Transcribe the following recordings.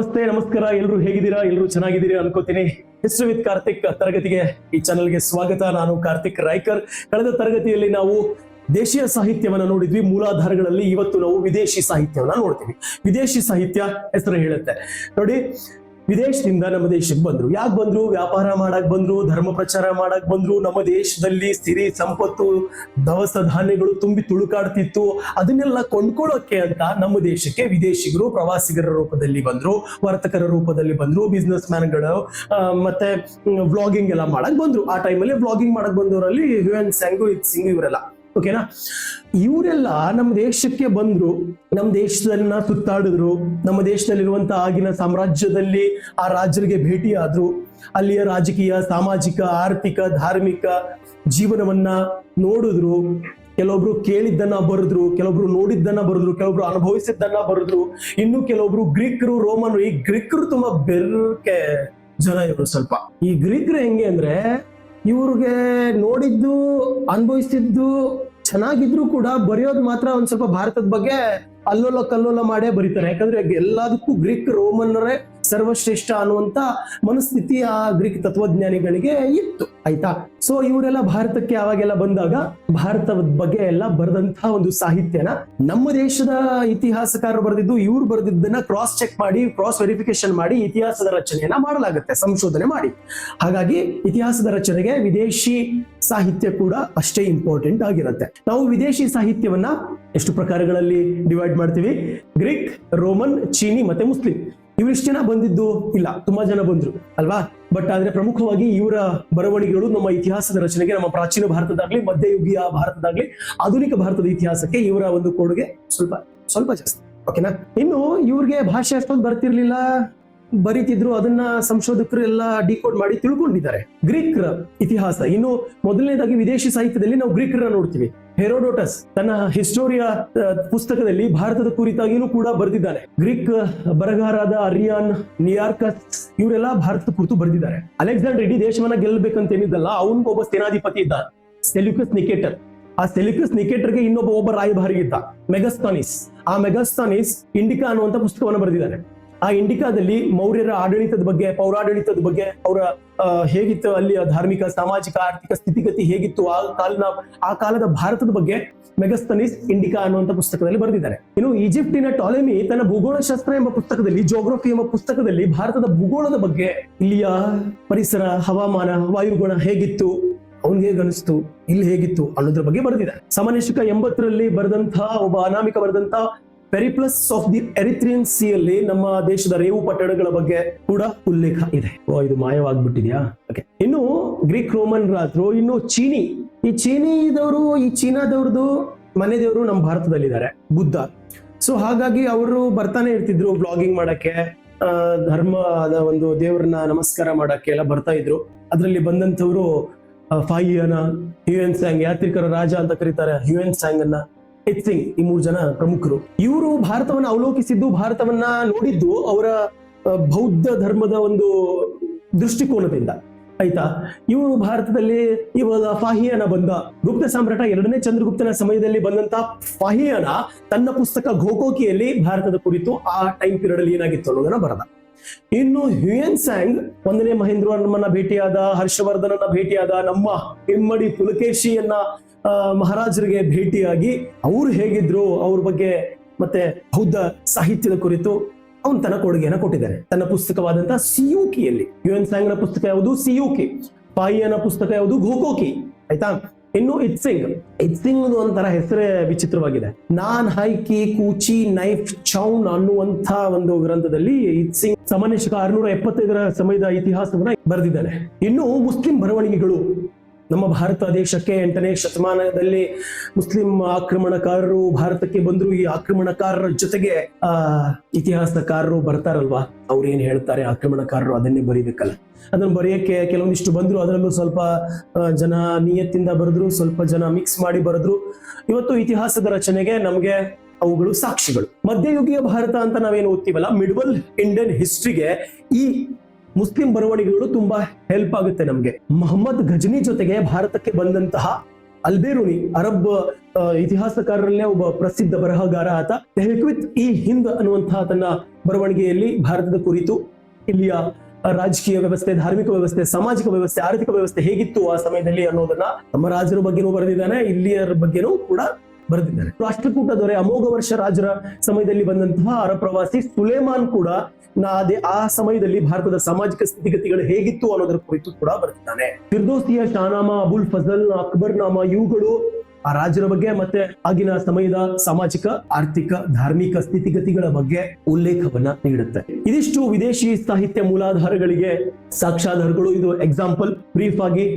ನಮಸ್ತೆ, ನಮಸ್ಕಾರ. ಎಲ್ಲರೂ ಹೇಗಿದ್ದೀರಾ? ಎಲ್ಲರೂ ಚೆನ್ನಾಗಿದ್ದೀರಾ ಅನ್ಕೋತೀನಿ. ಹೆಸರು ವಿತ್ ಕಾರ್ತಿಕ್ ತರಗತಿಗೆ ಈ ಚಾನೆಲ್ಗೆ ಸ್ವಾಗತ. ನಾನು ಕಾರ್ತಿಕ್ ರಾಯ್ಕರ್. ಕಳೆದ ತರಗತಿಯಲ್ಲಿ ನಾವು ದೇಶೀಯ ಸಾಹಿತ್ಯವನ್ನ ನೋಡಿದ್ವಿ. ಮೂಲಾಧಾರಗಳಲ್ಲಿ ಇವತ್ತು ನಾವು ವಿದೇಶಿ ಸಾಹಿತ್ಯವನ್ನ ನೋಡ್ತೀವಿ. ವಿದೇಶಿ ಸಾಹಿತ್ಯ ಹೆಸರು ಹೇಳುತ್ತೆ. ನೋಡಿ ವಿದೇಶದಿಂದ ನಮ್ಮ ದೇಶಕ್ಕೆ ಬಂದ್ರು. ಯಾಕೆ ಬಂದ್ರು? ವ್ಯಾಪಾರ ಮಾಡಕ್ ಬಂದ್ರು, ಧರ್ಮ ಪ್ರಚಾರ ಮಾಡಕ್ ಬಂದ್ರು. ನಮ್ಮ ದೇಶದಲ್ಲಿ ಸಿರಿ, ಸಂಪತ್ತು, ದವಸ ಧಾನ್ಯಗಳು ತುಂಬಿ ತುಳುಕಾಡ್ತಿತ್ತು. ಅದನ್ನೆಲ್ಲ ಕೊಂಡ್ಕೊಳ್ಳೋಕೆ ಅಂತ ನಮ್ಮ ದೇಶಕ್ಕೆ ವಿದೇಶಿಗರು, ಪ್ರವಾಸಿಗರ ರೂಪದಲ್ಲಿ ಬಂದ್ರು, ವರ್ತಕರ ರೂಪದಲ್ಲಿ ಬಂದ್ರು ಬಿಸ್ನೆಸ್ ಮ್ಯಾನ್ಗಳು ಮತ್ತೆ ವ್ಲಾಗಿಂಗ್ ಎಲ್ಲ ಮಾಡಕ್ ಬಂದ್ರು. ಆ ಟೈಮಲ್ಲಿ ವ್ಲಾಗಿಂಗ್ ಮಾಡಕ್ ಬಂದವರಲ್ಲಿ ಹ್ಯುಯನ್ ಸ್ಯಾಂಗು ಇತ್ ಸಿಂಗ್ ಇವರೆಲ್ಲ. ಓಕೆನಾ ಇವರೆಲ್ಲ ನಮ್ಮ ದೇಶಕ್ಕೆ ಬಂದ್ರು ನಮ್ಮ ದೇಶದಲ್ಲಿನ ಸುತ್ತಾಡಿದ್ರು, ನಮ್ಮ ದೇಶದಲ್ಲಿರುವಂತ ಆಗಿನ ಸಾಮ್ರಾಜ್ಯದಲ್ಲಿ ಆ ರಾಜರಿಗೆ ಭೇಟಿಯಾದ್ರು. ಅಲ್ಲಿಯ ರಾಜಕೀಯ, ಸಾಮಾಜಿಕ, ಆರ್ಥಿಕ, ಧಾರ್ಮಿಕ ಜೀವನವನ್ನ ನೋಡಿದ್ರು. ಕೆಲವೊಬ್ರು ಕೇಳಿದ್ದನ್ನ ಬರೆದ್ರು, ಕೆಲವೊಬ್ರು ನೋಡಿದ್ದನ್ನ ಬರೆದ್ರು, ಕೆಲವೊಬ್ರು ಅನುಭವಿಸಿದ್ದನ್ನ ಬರೆದ್ರು. ಇನ್ನು ಕೆಲವೊಬ್ರು ಗ್ರೀಕರು, ರೋಮನ್, ಈ ಗ್ರೀಕರು ತುಂಬಾ ಬೆರ್ಕೆ ಜನ ಇವರು ಸ್ವಲ್ಪ. ಈ ಗ್ರೀಕರು ಹೆಂಗೆ ಅಂದ್ರೆ ಇವ್ರಿಗೆ ನೋಡಿದ್ದು, ಅನುಭವಿಸಿದ್ದು, ಚೆನ್ನಾಗಿದ್ರು ಕೂಡ ಬರೆಯೋದು ಮಾತ್ರ ಒಂದ್ ಸ್ವಲ್ಪ ಭಾರತದ ಬಗ್ಗೆ ಅಲ್ಲೋಲ ಕಲ್ಲೋಲ ಮಾಡೇ ಬರೀತಾರೆ. ಯಾಕಂದ್ರೆ ಎಲ್ಲದಕ್ಕೂ ಗ್ರೀಕ್, ರೋಮನ್ನರೇ ಸರ್ವಶ್ರೇಷ್ಠ ಅನ್ನುವಂತ ಮನಸ್ಥಿತಿ ಆ ಗ್ರೀಕ್ ತತ್ವಜ್ಞಾನಿಗಳಿಗೆ ಇತ್ತು, ಆಯ್ತಾ? ಸೊ ಇವರೆಲ್ಲ ಭಾರತಕ್ಕೆ ಅವಾಗೆಲ್ಲ ಬಂದಾಗ ಭಾರತದ ಬಗ್ಗೆ ಎಲ್ಲ ಬರೆದಂತಹ ಒಂದು ಸಾಹಿತ್ಯನ ನಮ್ಮ ದೇಶದ ಇತಿಹಾಸಕಾರರು ಬರೆದಿದ್ದು, ಇವ್ರು ಬರೆದಿದ್ದನ್ನ ಕ್ರಾಸ್ ಚೆಕ್ ಮಾಡಿ ಕ್ರಾಸ್ ವೆರಿಫಿಕೇಶನ್ ಮಾಡಿ ಇತಿಹಾಸದ ರಚನೆಯನ್ನ ಮಾಡಲಾಗುತ್ತೆ, ಸಂಶೋಧನೆ ಮಾಡಿ. ಹಾಗಾಗಿ ಇತಿಹಾಸದ ರಚನೆಗೆ ವಿದೇಶಿ ಸಾಹಿತ್ಯ ಕೂಡ ಅಷ್ಟೇ ಇಂಪಾರ್ಟೆಂಟ್ ಆಗಿರುತ್ತೆ. ನಾವು ವಿದೇಶಿ ಸಾಹಿತ್ಯವನ್ನ ಎಷ್ಟು ಪ್ರಕಾರಗಳಲ್ಲಿ ಡಿವೈಡ್ ಮಾಡ್ತೀವಿ? ಗ್ರೀಕ್, ರೋಮನ್, ಚೀನಿ ಮತ್ತೆ ಮುಸ್ಲಿಂ. ಇವರಿಷ್ಟು ಜನ ಬಂದಿದ್ದು ಇಲ್ಲ, ತುಂಬಾ ಜನ ಬಂದ್ರು, ಅಲ್ವಾ? ಬಟ್ ಆದ್ರೆ ಪ್ರಮುಖವಾಗಿ ಇವರ ಬರವಣಿಗೆಗಳು ನಮ್ಮ ಇತಿಹಾಸದ ರಚನೆಗೆ, ನಮ್ಮ ಪ್ರಾಚೀನ ಭಾರತದಾಗ್ಲಿ ಮಧ್ಯಯುಗೀಯ ಭಾರತದಾಗ್ಲಿ ಆಧುನಿಕ ಭಾರತದ ಇತಿಹಾಸಕ್ಕೆ ಇವರ ಒಂದು ಕೊಡುಗೆ ಸ್ವಲ್ಪ ಸ್ವಲ್ಪ ಜಾಸ್ತಿ ಓಕೆನಾ ಇನ್ನು ಇವ್ರಿಗೆ ಭಾಷೆ ಅಷ್ಟೊಂದು ಬರ್ತಿರ್ಲಿಲ್ಲ, ಬರೀತಿದ್ರು, ಅದನ್ನ ಸಂಶೋಧಕರು ಎಲ್ಲ ಡಿಕೋಡ್ ಮಾಡಿ ತಿಳ್ಕೊಂಡಿದ್ದಾರೆ. ಗ್ರೀಕ್ರ ಇತಿಹಾಸ, ಇನ್ನು ಮೊದಲನೇದಾಗಿ ವಿದೇಶಿ ಸಾಹಿತ್ಯದಲ್ಲಿ ನಾವು ಗ್ರೀಕರನ್ನ ನೋಡ್ತೀವಿ. ಹೆರೋಡೋಟಸ್ ತನ್ನ ಹಿಸ್ಟೋರಿಯಾ ಪುಸ್ತಕದಲ್ಲಿ ಭಾರತದ ಕುರಿತಾಗಿಯೂ ಕೂಡ ಬರೆದಿದ್ದಾನೆ. ಗ್ರೀಕ್ ಬರಗಾರಾದ ಅರಿಯಾನ್, ನಿಯಾರ್ಕಸ್, ಇವರೆಲ್ಲ ಭಾರತದ ಕುರಿತು ಬರೆದಿದ್ದಾರೆ. ಅಲೆಕ್ಸಾಂಡರ್ ಇಡೀ ದೇಶವನ್ನ ಗೆಲ್ಲಬೇಕಂತ ಏನಿದ್ದಲ್ಲ ಅವನಿಗೊಬ್ಬ ಸೇನಾಧಿಪತಿ ಇದ್ದ, ಸೆಲ್ಯುಕಸ್ ನಿಕೇಟರ್. ಆ ಸೆಲ್ಯೂಕಸ್ ನಿಕೇಟರ್ಗೆ ಇನ್ನೊಬ್ಬ ಒಬ್ಬ ರಾಯಭಾರಿ ಇದ್ದ, ಮೆಗಸ್ತಾನಿಸ್. ಆ ಮೆಗಸ್ತಾನಿಸ್ ಇಂಡಿಕಾ ಅನ್ನುವಂತ ಪುಸ್ತಕವನ್ನು ಬರೆದಿದ್ದಾನೆ. ಆ ಇಂಡಿಕಾದಲ್ಲಿ ಮೌರ್ಯರ ಆಡಳಿತದ ಬಗ್ಗೆ, ಪೌರಾಡಳಿತದ ಬಗ್ಗೆ, ಅವರ ಹೇಗಿತ್ತು ಅಲ್ಲಿಯ ಧಾರ್ಮಿಕ, ಸಾಮಾಜಿಕ, ಆರ್ಥಿಕ ಸ್ಥಿತಿಗತಿ ಹೇಗಿತ್ತು ಆ ಕಾಲದ ಆ ಕಾಲದ ಭಾರತದ ಬಗ್ಗೆ ಮೆಗಸ್ತನಿಸ್ ಇಂಡಿಕಾ ಅನ್ನುವಂಥ ಪುಸ್ತಕದಲ್ಲಿ ಬರೆದಿದ್ದಾರೆ. ಇನ್ನು ಈಜಿಪ್ಟಿನ ಟಾಲೆಮಿ ತನ್ನ ಭೂಗೋಳಶಾಸ್ತ್ರ ಎಂಬ ಪುಸ್ತಕದಲ್ಲಿ ಜೋಗ್ರಫಿ ಎಂಬ ಪುಸ್ತಕದಲ್ಲಿ ಭಾರತದ ಭೂಗೋಳದ ಬಗ್ಗೆ ಇಲ್ಲಿಯ ಪರಿಸರ, ಹವಾಮಾನ, ವಾಯುಗುಣ ಹೇಗಿತ್ತು, ಅವನಿಗೆ ಹೇಗನಿಸ್ತು ಇಲ್ಲಿ ಹೇಗಿತ್ತು ಅನ್ನೋದ್ರ ಬಗ್ಗೆ ಬರೆದಿದ್ದಾರೆ. ಸಾಮಾನ್ಯ ಶಕ ಎಂಬತ್ತರಲ್ಲಿ ಬರೆದಂತಹ ಒಬ್ಬ ಅನಾಮಿಕ ಬರೆದಂತಹ ಪೆರಿಪ್ಲಸ್ ಆಫ್ ದಿ ಎರಿಥ್ರಿಯನ್ ಸಿಯಲ್ಲಿ ನಮ್ಮ ದೇಶದ ರೇವು ಪಟ್ಟಣಗಳ ಬಗ್ಗೆ ಕೂಡ ಉಲ್ಲೇಖ ಇದೆ. ಓ, ಇದು ಮಾಯವಾಗ್ಬಿಟ್ಟಿದ್ಯಾ? ಓಕೆ ಇನ್ನು ಗ್ರೀಕ್ ರೋಮನ್ ರಾತ್ರು ಇನ್ನು ಚೀನಿ. ಈ ಚೀನಿದವರು, ಈ ಚೀನಾದವ್ರದ್ದು ಮನೆ ದೇವರು ನಮ್ಮ ಭಾರತದಲ್ಲಿದ್ದಾರೆ, ಬುದ್ಧ. ಸೊ ಹಾಗಾಗಿ ಅವರು ಬರ್ತಾನೆ ಇರ್ತಿದ್ರು ಬ್ಲಾಗಿಂಗ್ ಮಾಡಕ್ಕೆ ಧರ್ಮದ ಒಂದು ದೇವರನ್ನ ನಮಸ್ಕಾರ ಮಾಡಕ್ಕೆ ಎಲ್ಲ ಬರ್ತಾ ಇದ್ರು. ಅದರಲ್ಲಿ ಬಂದಂಥವ್ರು ಫಾಯಿಯನ ಹ್ಯೂಎನ್ ಸ್ಯಾಂಗ್ ಯಾತ್ರಿಕರ ರಾಜ ಅಂತ ಕರೀತಾರೆ ಹ್ಯೂಎನ್ ಸ್ಯಾಂಗ್ ಅನ್ನ ಹಿತ್ ಸಿಂಗ್ ಈ ಮೂರು ಜನ ಪ್ರಮುಖರು. ಇವರು ಭಾರತವನ್ನ ಅವಲೋಕಿಸಿದ್ದು, ಭಾರತವನ್ನ ನೋಡಿದ್ದು ಅವರ ಬೌದ್ಧ ಧರ್ಮದ ಒಂದು ದೃಷ್ಟಿಕೋನದಿಂದ. ಆಯ್ತಾ? ಇವರು ಭಾರತದಲ್ಲಿ ಇವಾಗ ಫಾಹಿಯಾನ ಬಂದ, ಗುಪ್ತ ಸಾಮ್ರಾಟ ಎರಡನೇ ಚಂದ್ರಗುಪ್ತನ ಸಮಯದಲ್ಲಿ ಬಂದಂತ ಫಾಹಿಯಾನ ತನ್ನ ಪುಸ್ತಕ ಘೋಕೋಕಿಯಲ್ಲಿ ಭಾರತದ ಕುರಿತು ಆ ಟೈಮ್ ಪೀರಿಯಡ್ ಅಲ್ಲಿ ಏನಾಗಿತ್ತು ಅನ್ನೋದನ್ನ ಬರದ. ಇನ್ನು ಹ್ಯೂಯನ್ ಸ್ಯಾಂಗ್ ಒಂದನೇ ಮಹೇಂದ್ರವರ್ಮನ ಭೇಟಿಯಾದ, ಹರ್ಷವರ್ಧನನ ಭೇಟಿಯಾದ ನಮ್ಮ ಇಮ್ಮಡಿ ಪುಲಕೇಶಿಯನ್ನ ಮಹಾರಾಜರಿಗೆ ಭೇಟಿಯಾಗಿ ಅವ್ರು ಹೇಗಿದ್ರು, ಅವ್ರ ಬಗ್ಗೆ ಮತ್ತೆ ಬೌದ್ಧ ಸಾಹಿತ್ಯದ ಕುರಿತು ಅವನು ತನ್ನ ಕೊಡುಗೆಯನ್ನು ಕೊಟ್ಟಿದ್ದಾರೆ. ತನ್ನ ಪುಸ್ತಕವಾದಂತಹ ಸಿಯುಕಿಯಲ್ಲಿ. ಯು ಎನ್ ಸ್ಯಾಂಗ್ನ ಪುಸ್ತಕ ಯಾವುದು? ಸಿಯುಕಿ. ಪಾಯಿಯನ ಪುಸ್ತಕ ಯಾವುದು? ಘೋಕೋಕಿ. ಆಯ್ತಾ? ಇನ್ನು ಇತ್ಸಿಂಗ್ ಇತ್ಸಿಂಗ್ ಒಂಥರ ಹೆಸರೇ ವಿಚಿತ್ರವಾಗಿದೆ. ನಾನ್ ಹೈಕಿ ಕೂಚಿ, ನೈಫ್ ಚೌನ್ ಅನ್ನುವಂತ ಒಂದು ಗ್ರಂಥದಲ್ಲಿ ಇತ್ಸಿಂಗ್ ಸಾಮಾನ್ಯ ಶಕ ಆರ್ನೂರ ಎಪ್ಪತ್ತೈದರ ಸಮಯದ ಇತಿಹಾಸವನ್ನ ಬರೆದಿದ್ದಾನೆ. ಇನ್ನು ಮುಸ್ಲಿಂ ಬರವಣಿಗೆಗಳು ನಮ್ಮ ಭಾರತ ದೇಶಕ್ಕೆ ಎಂಟನೇ ಶತಮಾನದಲ್ಲಿ ಮುಸ್ಲಿಂ ಆಕ್ರಮಣಕಾರರು ಭಾರತಕ್ಕೆ ಬಂದ್ರು. ಈ ಆಕ್ರಮಣಕಾರರ ಜೊತೆಗೆ, ಆ, ಇತಿಹಾಸಕಾರರು ಬರ್ತಾರಲ್ವಾ? ಅವ್ರು ಏನ್ ಹೇಳ್ತಾರೆ? ಆಕ್ರಮಣಕಾರರು ಅದನ್ನೇ ಬರೀಬೇಕಲ್ಲ. ಅದನ್ನ ಬರೆಯಕ್ಕೆ ಕೆಲವೊಂದಿಷ್ಟು ಬಂದ್ರು. ಅದರಲ್ಲೂ ಸ್ವಲ್ಪ ಜನ ನಿಯತ್ತಿಂದ ಬರೆದ್ರು, ಸ್ವಲ್ಪ ಜನ ಮಿಕ್ಸ್ ಮಾಡಿ ಬರೆದ್ರು. ಇವತ್ತು ಇತಿಹಾಸದ ರಚನೆಗೆ ನಮ್ಗೆ ಅವುಗಳು ಸಾಕ್ಷಿಗಳು. ಮಧ್ಯಯುಗೀಯ ಭಾರತ ಅಂತ ನಾವೇನು ಓದ್ತೀವಲ್ಲ? ಮಿಡ್ವಲ್ ಇಂಡಿಯನ್ ಹಿಸ್ಟ್ರಿಗೆ ಈ ಮುಸ್ಲಿಂ ಬರವಣಿಗೆಗಳು ತುಂಬಾ ಹೆಲ್ಪ್ ಆಗುತ್ತೆ ನಮ್ಗೆ. ಮೊಹಮ್ಮದ್ ಗಜನಿ ಜೊತೆಗೆ ಭಾರತಕ್ಕೆ ಬಂದಂತಹ ಅಲ್ಬೇರುನಿ ಅರಬ್ ಇತಿಹಾಸಕಾರರಲ್ಲೇ ಒಬ್ಬ ಪ್ರಸಿದ್ಧ ಬರಹಗಾರ ಆತ. ತೆಹಕ್ವಿತ್ ಈ ಹಿಂದ್ ಅನ್ನುವಂತಹ ತನ್ನ ಬರವಣಿಗೆಯಲ್ಲಿ ಭಾರತದ ಕುರಿತು ಇಲ್ಲಿಯ ರಾಜಕೀಯ ವ್ಯವಸ್ಥೆ, ಧಾರ್ಮಿಕ ವ್ಯವಸ್ಥೆ, ಸಾಮಾಜಿಕ ವ್ಯವಸ್ಥೆ, ಆರ್ಥಿಕ ವ್ಯವಸ್ಥೆ ಹೇಗಿತ್ತು ಆ ಸಮಯದಲ್ಲಿ ಅನ್ನೋದನ್ನ ನಮ್ಮ ರಾಜರ ಬಗ್ಗೆನೂ ಬರೆದಿದ್ದಾನೆ. ಇಲ್ಲಿಯರ ಬಗ್ಗೆನೂ ಕೂಡ ಬರೆದಿದ್ದಾರೆ. ರಾಷ್ಟ್ರಕೂಟ ದೊರೆ ಅಮೋಘ ವರ್ಷ ರಾಜರ ಸಮಯದಲ್ಲಿ ಬಂದಂತಹ ಅರ ಪ್ರವಾಸಿ ಸುಲೇಮಾನ್ ಕೂಡ ಅದೇ ಆ ಸಮಯದಲ್ಲಿ ಭಾರತದ ಸಾಮಾಜಿಕ ಸ್ಥಿತಿಗತಿಗಳು ಹೇಗಿತ್ತು ಅನ್ನೋದರ ಕುರಿತು ಕೂಡ ಬರೆದಿದ್ದಾನೆ. ಫಿರ್ದೋಸಿಯ ಶಾನಾಮ, ಅಬುಲ್ ಫಜಲ್ ಅಕ್ಬರ್ ನಾಮ ಇವುಗಳು ಆ ರಾಜರ ಬಗ್ಗೆ ಮತ್ತೆ ಆಗಿನ ಸಮಯದ ಸಾಮಾಜಿಕ, ಆರ್ಥಿಕ, ಧಾರ್ಮಿಕ ಸ್ಥಿತಿಗತಿಗಳ ಬಗ್ಗೆ ಉಲ್ಲೇಖವನ್ನ ನೀಡುತ್ತೆ. ಇದಿಷ್ಟು ವಿದೇಶಿ ಸಾಹಿತ್ಯ ಮೂಲಾಧಾರಗಳಿಗೆ ಸಾಕ್ಷಾಧಾರಗಳು ಇದು ಎಕ್ಸಾಂಪಲ್ ಬ್ರೀಫ್ ಆಗಿ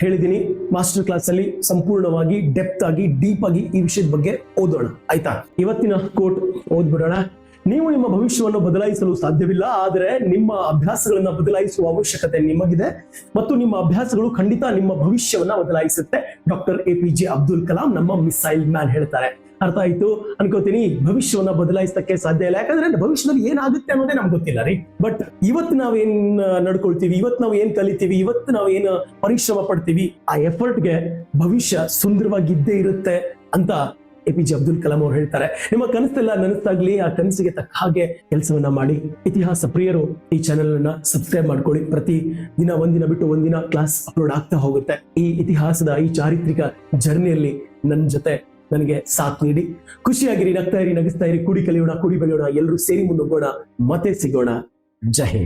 ಹೇಳಿದೀನಿ. ಮಾಸ್ಟರ್ ಕ್ಲಾಸ್ ಅಲ್ಲಿ ಸಂಪೂರ್ಣವಾಗಿ ಡೆಪ್ತ್ ಆಗಿ ಡೀಪ್ ಆಗಿ ಈ ವಿಷಯದ ಬಗ್ಗೆ ಓದೋಣ. ಆಯ್ತಾ? ಇವತ್ತಿನ ಕೋಟ್ ಓದ್ಬಿಡೋಣ. ನೀವು ನಿಮ್ಮ ಭವಿಷ್ಯವನ್ನು ಬದಲಾಯಿಸಲು ಸಾಧ್ಯವಿಲ್ಲ, ಆದರೆ ನಿಮ್ಮ ಅಭ್ಯಾಸಗಳನ್ನ ಬದಲಾಯಿಸುವ ಅವಶ್ಯಕತೆ ನಿಮಗಿದೆ. ಮತ್ತು ನಿಮ್ಮ ಅಭ್ಯಾಸಗಳು ಖಂಡಿತ ನಿಮ್ಮ ಭವಿಷ್ಯವನ್ನ ಬದಲಾಯಿಸುತ್ತೆ. Doctor A P J Abdul Kalam ನಮ್ಮ ಮಿಸೈಲ್ ಮ್ಯಾನ್ ಹೇಳ್ತಾರೆ. ಅರ್ಥ ಆಯ್ತು? ಅನ್ಕೋತೀನಿ, ಭವಿಷ್ಯವನ್ನ ಬದಲಾಯಿಸಕ್ಕೆ ಸಾಧ್ಯ ಇಲ್ಲ. ಯಾಕಂದ್ರೆ ಭವಿಷ್ಯದಲ್ಲಿ ಏನಾಗುತ್ತೆ ಅನ್ನೋದೇ ನಮ್ಗೆ ಗೊತ್ತಿಲ್ಲ ರೀ. ಬಟ್ ಇವತ್ತು ನಾವೇನ್ ನಡ್ಕೊಳ್ತೀವಿ, ಇವತ್ತು ನಾವು ಏನ್ ಕಲಿತೀವಿ, ಇವತ್ತು ನಾವು ಏನ್ ಪರಿಶ್ರಮ ಪಡ್ತೀವಿ, ಆ ಎಫರ್ಟ್ಗೆ ಭವಿಷ್ಯ ಸುಂದರವಾಗಿದ್ದೇ ಇರುತ್ತೆ ಅಂತ A P J Abdul Kalam ಅವ್ರು ಹೇಳ್ತಾರೆ, ನಿಮ್ಮ ಕನಸೆಲ್ಲ ನನಸಾಗ್ಲಿ, ಆ ಕನಸಿಗೆ ತಕ್ಕ ಹಾಗೆ ಕೆಲಸವನ್ನ ಮಾಡಿ. ಇತಿಹಾಸ ಪ್ರಿಯರು, ಈ ಚಾನೆಲ್ ಅನ್ನ ಸಬ್ಸ್ಕ್ರೈಬ್ ಮಾಡ್ಕೊಳ್ಳಿ. ಪ್ರತಿ ದಿನ ಒಂದಿನ ಬಿಟ್ಟು ಒಂದಿನ ಕ್ಲಾಸ್ ಅಪ್ಲೋಡ್ ಆಗ್ತಾ ಹೋಗುತ್ತೆ. ಈ ಇತಿಹಾಸದ, ಈ ಚಾರಿತ್ರಿಕ ಜರ್ನಿಯಲ್ಲಿ ನನ್ನ ಜೊತೆ ನನಗೆ ಸಾಥ್ ನೀಡಿ. ಖುಷಿಯಾಗಿರಿ, ನಗ್ತಾ ಇರಿ, ನಗಿಸ್ತಾ ಇರಿ. ಕುಡಿ, ಕಲಿಯೋಣ, ಕುಡಿ ಬೆಳೆಯೋಣ. ಎಲ್ಲರೂ ಸೇರಿ ಮುನ್ನುಗ್ಗೋಣ ಮತ್ತೆ ಸಿಗೋಣ. ಜೈ